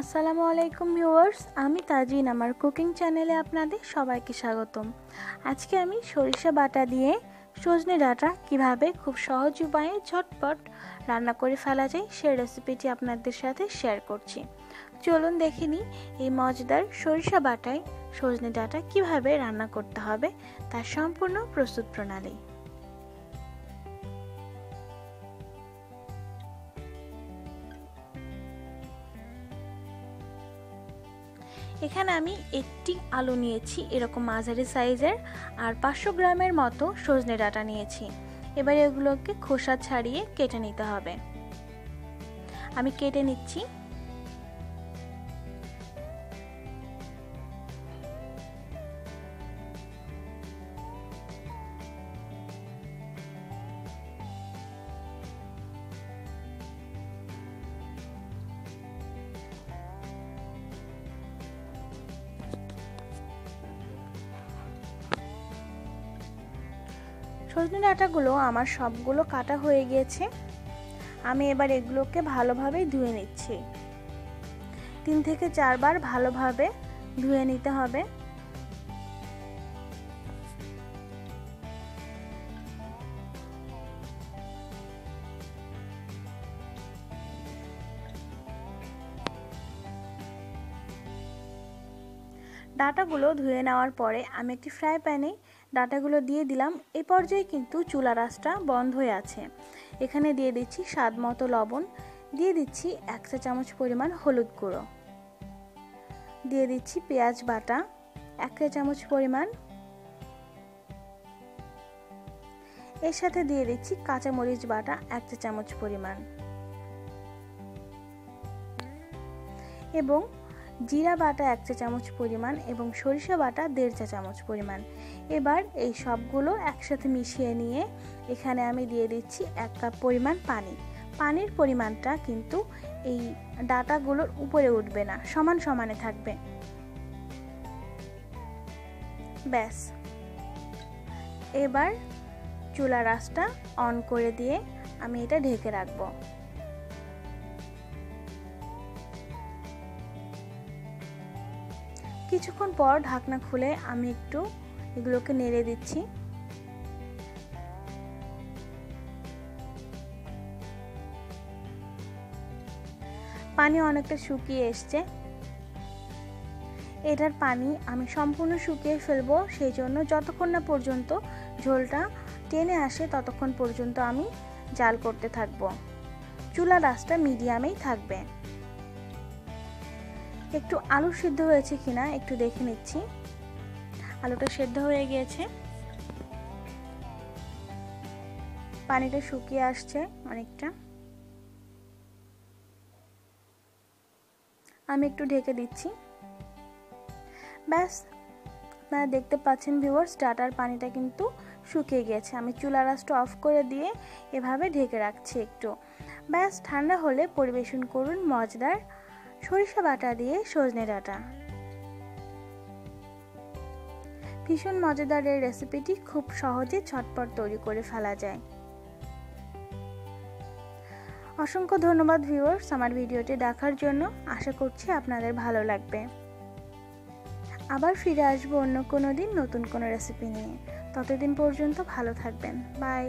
আসসালামু আলাইকুম ভিউয়ার্স, আমি তাজিন, আমার কুকিং চ্যানেলে আপনাদের সবাইকে স্বাগতম। আজকে আমি সরিষা বাটা দিয়ে সজনে ডাঁটা কীভাবে খুব সহজ উপায়ে ঝটপট রান্না করে ফেলা যায় সেই রেসিপিটি আপনাদের সাথে শেয়ার করছি। চলুন দেখে নিই এই মজাদার সরিষা বাটায় সজনে ডাঁটা কীভাবে রান্না করতে হবে তার সম্পূর্ণ প্রস্তুত প্রণালী। এখানে আমি একটি আলু নিয়েছি, এরকম মাঝারি সাইজের, আর পাঁচশো গ্রামের মতো সজনে ডাটা নিয়েছি। এবার এগুলোকে খোসা ছাড়িয়ে কেটে নিতে হবে। আমি কেটে নিচ্ছি। সজনে ডাঁটাগুলো আমার সবগুলো কাটা হয়ে গিয়েছে। আমি এবার এগুলোকে ভালোভাবে ধুয়ে নিচ্ছি। তিন থেকে চারবার ভালোভাবে ধুয়ে নিতে হবে। ডাটাগুলো ধুয়ে নেওয়ার পরে আমি একটি ফ্রাই প্যানে ডাটাগুলো দিয়ে দিলাম। এ পর্যায়ে কিন্তু চুলা রাসটা বন্ধ হয়ে আছে। এখানে দিয়ে দিচ্ছি স্বাদ মতো লবণ। দিয়ে দিচ্ছি এক চা চামচ পরিমাণ হলুদ গুঁড়ো। দিয়ে দিচ্ছি পেঁয়াজ বাটা। এক চা চামচ পরিমাণ এর সাথে দিয়ে দিচ্ছি কাঁচামরিচ বাটা এক চা চামচ পরিমাণ। এবং জিরা বাটা এক চা চামচ পরিমাণ এবং সরিষা বাটা দেড় চা চামচ পরিমাণ। এবার এই সবগুলো একসাথে মিশিয়ে নিয়ে এখানে আমি দিয়ে দিচ্ছি এক কাপ পরিমাণ পানি। পানির পরিমাণটা কিন্তু এই ডাটাগুলোর উপরে উঠবে না, সমান সমানে থাকবে। ব্যাস। এবার চুলা রাসটা অন করে দিয়ে আমি এটা ঢেকে রাখব। কিছুক্ষণ পর ঢাকনা খুলে আমি একটু এগুলোকে নেড়ে দিচ্ছি। পানি অনেকটা শুকিয়ে এসছে। এটার পানি আমি সম্পূর্ণ শুকিয়ে ফেলব, সেই জন্য যতক্ষণ না পর্যন্ত ঝোলটা টেনে আসে ততক্ষণ পর্যন্ত আমি জাল করতে থাকব। চুলা রাসটা মিডিয়ামেই থাকবে। একটু আলু সিদ্ধ হয়েছে কিনা একটু দেখে নিচ্ছি। আলুটা সেদ্ধ হয়ে গিয়েছে। পানিটা শুকিয়ে আসছে অনেকটা। আমি একটু ঢেকে দিচ্ছি। ব্যাস, আপনারা দেখতে পাচ্ছেন ভিউয়ার্স ডাটার পানিটা কিন্তু শুকিয়ে গিয়েছে। আমি চুলা রাসটা অফ করে দিয়ে এভাবে ঢেকে রাখছি একটু। ব্যাস, ঠান্ডা হলে পরিবেশন করুন মজদার সরিষা বাটা দিয়ে সজনে ডাঁটা। ভীষণ মজাদার এই রেসিপিটি খুব সহজে ছটপট তৈরি করে ফেলা যায়। অসংখ্য ধন্যবাদ ভিউয়ার্স আমার ভিডিওটি দেখার জন্য। আশা করছি আপনাদের ভালো লাগবে। আবার ফিরে আসব অন্য কোনো দিন নতুন কোনো রেসিপি নিয়ে। ততদিন পর্যন্ত ভালো থাকবেন। বাই